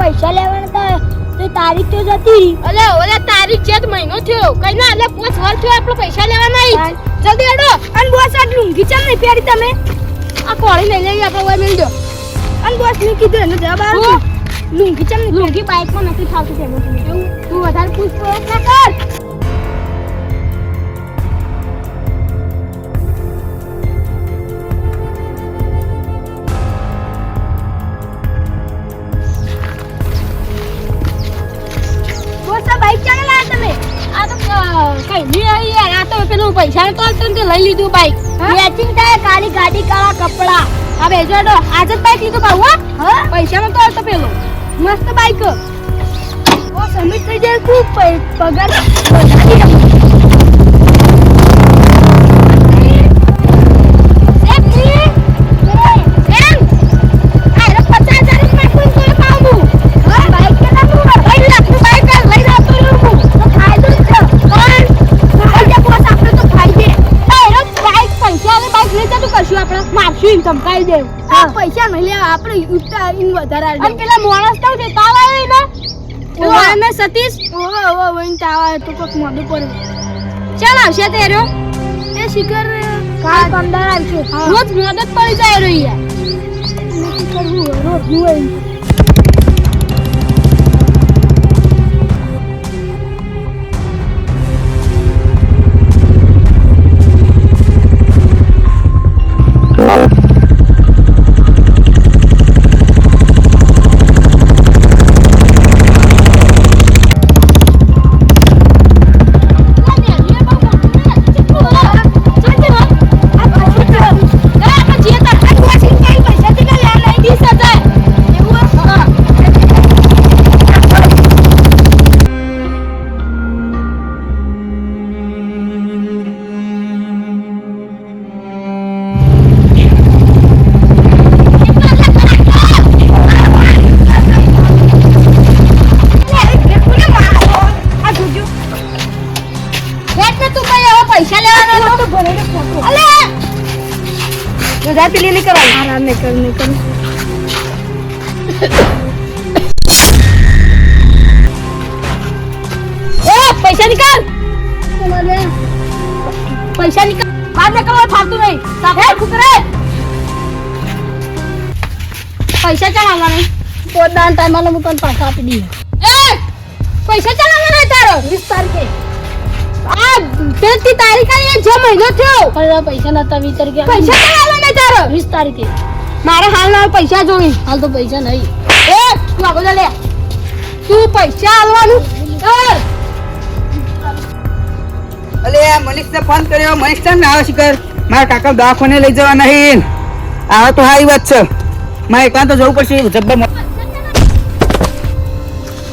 પૈસા લેવાના તો તારીખ તો જતી. અલે ઓલે તારીખ ચેત મહિનો થયો. કઈ ના અલે પોચ વાર થયો આપણે પૈસા લેવાના નહીં. જલ્દી અડો અને બોસ આ લુંગી ચાલ નહીં પહેરી તમે? આ કોળી લઈ લઈ આપણે ઓય દો અને બોસ ને કીધું એનો જવાબ? આવ્યો લુંગી ચાલ લુંગી બાઈકમાં નથી ફાવતું તેમ તું વધારે પૂછપરછ ના કર. કઈ નહીં આવી યાર આ તો પેલું પૈસા તો હતો ને તે લઈ લીધું બાઈક મેચિંગ થાય કાળી ગાડી કાળા કપડા. આ બેજો હેડો આજે જ બાઈક લીધું ભાવ હા? પૈસાનો તો હતો પેલો. મસ્ત બાઈક ઓ સમિત થઈ જાય ખૂબ પગાર વધારી તમ ધમકાઈ દે? આ પૈસા નહીં લેવા આપણે ઉતારીને વધારા અને. પેલા માણસ તો છે તાવ આવે ને? ઓ અમે સતીશ. ઓ ઓ ઓવે, ને તાવ આવે તો કોક મોઢું પડે. ચાલ આવશે તે રહ્યો એ શિખર કાલ પંદર આવશે. રોજ મદદ પડી જાય રહ્યો યાર કરવું રોજનું હોય. વધારે પેલી નહીં કરવાની આરામ નહીં કર નહીં કર એ પૈસા નિકાલ પૈસા નિકાલ બહાર નીકળવા ફાલતું નહીં. સાફે કુતરે પૈસા ચાલ આવવાના પોતાના ટાઈમ હું તને પાછા આપી દઈએ. એ પૈસા ચાલ આવવાના તારો. વીસ તારીખે. આ પેલી તારીખ આવી જે મહિનો થયો. પણ પૈસા નતા વીસ તારીખે પૈસા ચાલ આવવાના તારો. વીસ તારીખે. મારે હાલ ના પૈસા જોઈ હાલ તો પૈસા નહીં. એ તું આગળ લે. તું પૈસા આલવાનું. અલે મનીષ ને ફોન કર્યો. મનીષ ના આવે શિખર? મારા કાકા દવાખાને લઈ જવા નહીં. આવે તો સારી વાત છે. મારે એકલા તો જવું પડશે. જબ્બર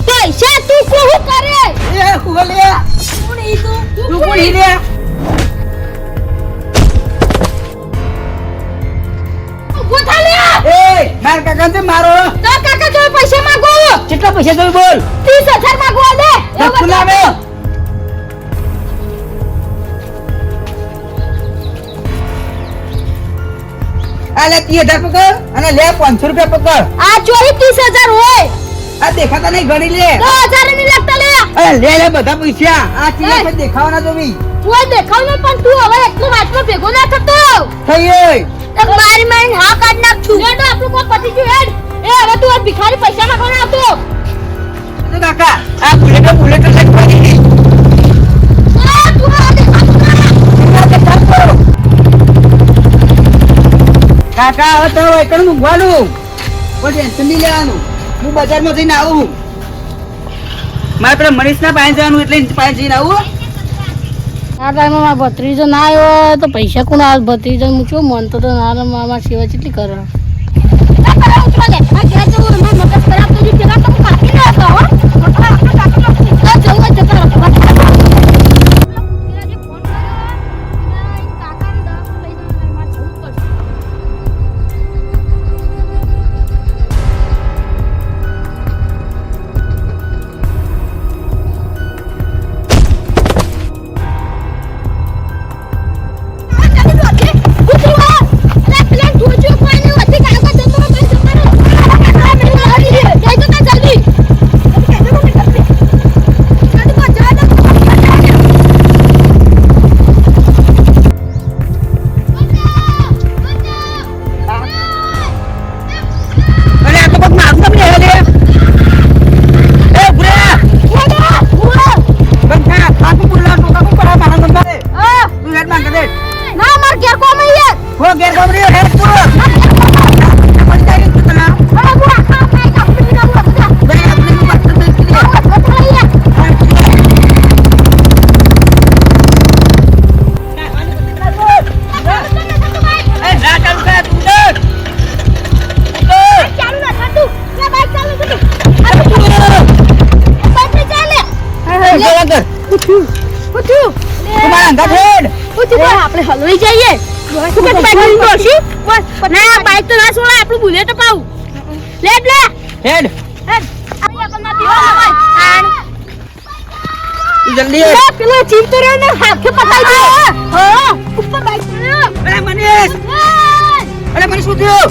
પૈસા તું કોહું કરે? એ હું લે કોણ ઈ તું? તું કોણ ઈ લે? કાકા ને મારો. તો કાકા જો પૈસા માંગો કેટલા પૈસા જોઈ બોલ? 30000 માંગો દે એવું ના આલે આ હજાર પકડ અને લે પાંચસો રૂપિયા પકડ. આ ચોરી ત્રીસ હજાર હોય. આ દેખાતા નહીં ગણી લે. હજાર નહીં લાગતા લે. અરે લે લે બધા પૈસા. આ ચીજ એ. દેખાવાના તો બી તું દેખાવ ને પણ તું હવે એટલું વાતમાં ભેગો ના થતો. થઈ ગઈ. તો મારી મારી હા કાઢ નાખ છું હેડ આપણું કોઈ પતી ગયું હેડ. એ હવે તું આ ભિખારી પૈસા માંગવા આવતો? તો કાકા આ બુલેટ બુલેટ લઈ પડી આ તું આ દેખાતું ના. કાકા હવે તો એકણ મૂકવાનું કોઈ ટેન્શન નહીં લેવાનું. હું બજારમાં જઈને આવું. મારે પેલા મનીષના પાસે જવાનું એટલે પાસે જઈને આવું. આ ટાઈમમાં મારા ભત્રીજો ના આવ્યો તો પૈસા કોણ આવે? ભત્રીજો હું છું મન તો ના મારા સેવા કેટલી કરે. આપણે હલવાઈ જઈએ. તું કે દોશી બસ ના બાઈક તો ના છોડાય આપણું બુલેટ લે હેડ. હેડ. તું જલ્દી હેડ. પેલો ચીપ તો રહ્યો ને હાથે પકડાઈ ગયો હા. ઉપર બાઈક અરે મનીષ અરે મને શું થયું?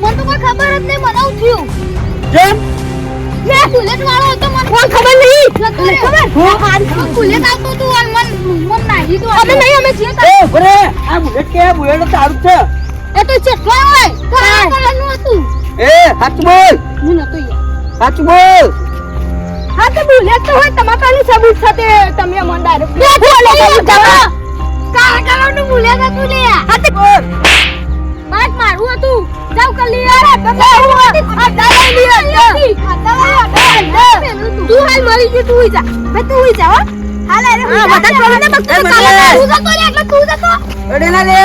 મને તો કોઈ ખબર જ નહીં મને થયું? જેમ? લે બુલેટ વાળો હતો મને. કોઈ ખબર નહીં? ખબર? હા બુલેટ આવતો અમે છીએ આ બુલેટ કે બુલેટ તો તારું છે. એ તો ચેટલા હોય? તો આ કલરનું હતું? છે એ હાથ બોલ. હું નતો યાર હાથ બોલ. હા તો બુલેટ તો હોય તમારા પાસે સબૂત સાથે તમે અમને ડાયરેક્ટ લે બુલેટ કાળા કલરનું બુલેટ હતું લે. હા તો બાટ મારું હતું. જાવ કર લે યાર તો હું આ ડાલે લે તું હાલ મરી જ તું જા. મે તું જા હો. હાલ અરે હું બધા છોડીને બસ એ તું મને. જતો લે એટલે તું જતો. અડે ના લે.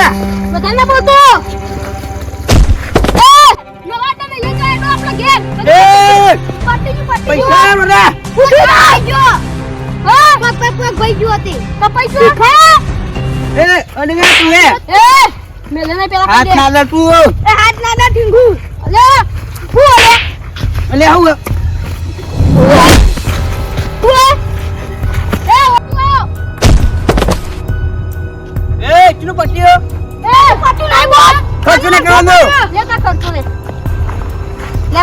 બધાને બોલતો. એ નવા તમે લઈ જાય તો આપણા ઘેર. એ પટી ગયું પૈસા મને ઉઠી ગયો હા? પગ પગ પગ ભાઈ ગયો હતી તો પૈસા ખા એ અડે ના તું હે. એ મેલે ને પેલા હાથ ના તું એ હાથ ના ના ઢીંગુ અલે હું અલે અલે હું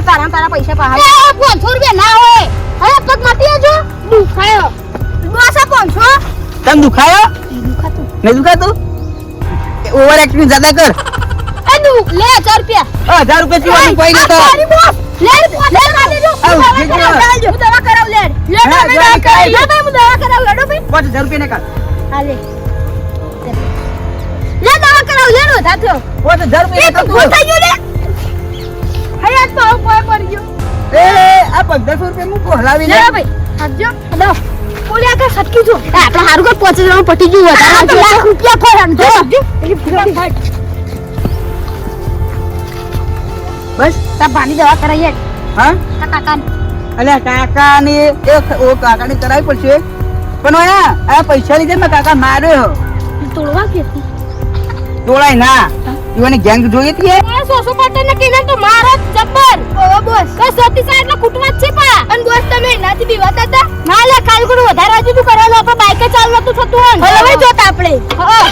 લે તારા તારા પૈસા પાહા એ 500 રૂપિયા ના હોય. હવે પગ માટી આજો દુખાયો. દોસા 500 તને દુખાયો? દુખાતું. નહીં દુખાતું? ઓવર એક્ટિંગ જ્યાદા કર. એ દુ લે 1000 રૂપિયા. 1000 રૂપિયા ચીવાનું કોઈ તારી લે લે માટી જો. હું દવા કરાવ લે લે. દવા કરાવ ભાઈ હું દવા કરાવ લડો ભાઈ. પાંચ હજાર રૂપિયા ને કાઢ હાલે લે દવા કરાવ લે નો થાથો પાંચ રૂપિયા તો ને થઈ ગયો લે. હયાત તો કોઈ પડી ગયો. એ આ પંદરસો રૂપિયા મૂકો હલાવી લે. લે ભાઈ હાજો દો બોલ્યા કે સટકી જો આપણે હારું કર પહોંચી જવાનું પટી ગયું વધારે લાખ રૂપિયા ફરાન જો. બસ. તા પાણી દવા કરાઈએ હા? તા કાકા અલ્યા કાકાની એ ઓ કાકાની કરાવી પડશે. પણ ઓયા આ પૈસા લીધે મેં કાકા માર્યો. તોડવા કે તોડાય ના. ઈવાની ગેંગ જોઈ હતી એ? સોસો પાટણ ને કેના તો મારો જબ્બર ઓ બોસ. કઈ સોતી સાઈડ નો કુટવા છે પા? અન બોસ તમે એનાથી બીવાતા હતા? ના લે કાલ ગુડ વધારે હજુ તું કરેલો આપણે બાઈકે ચાલવા તો થતું હોય હવે જોતા આપણે. હા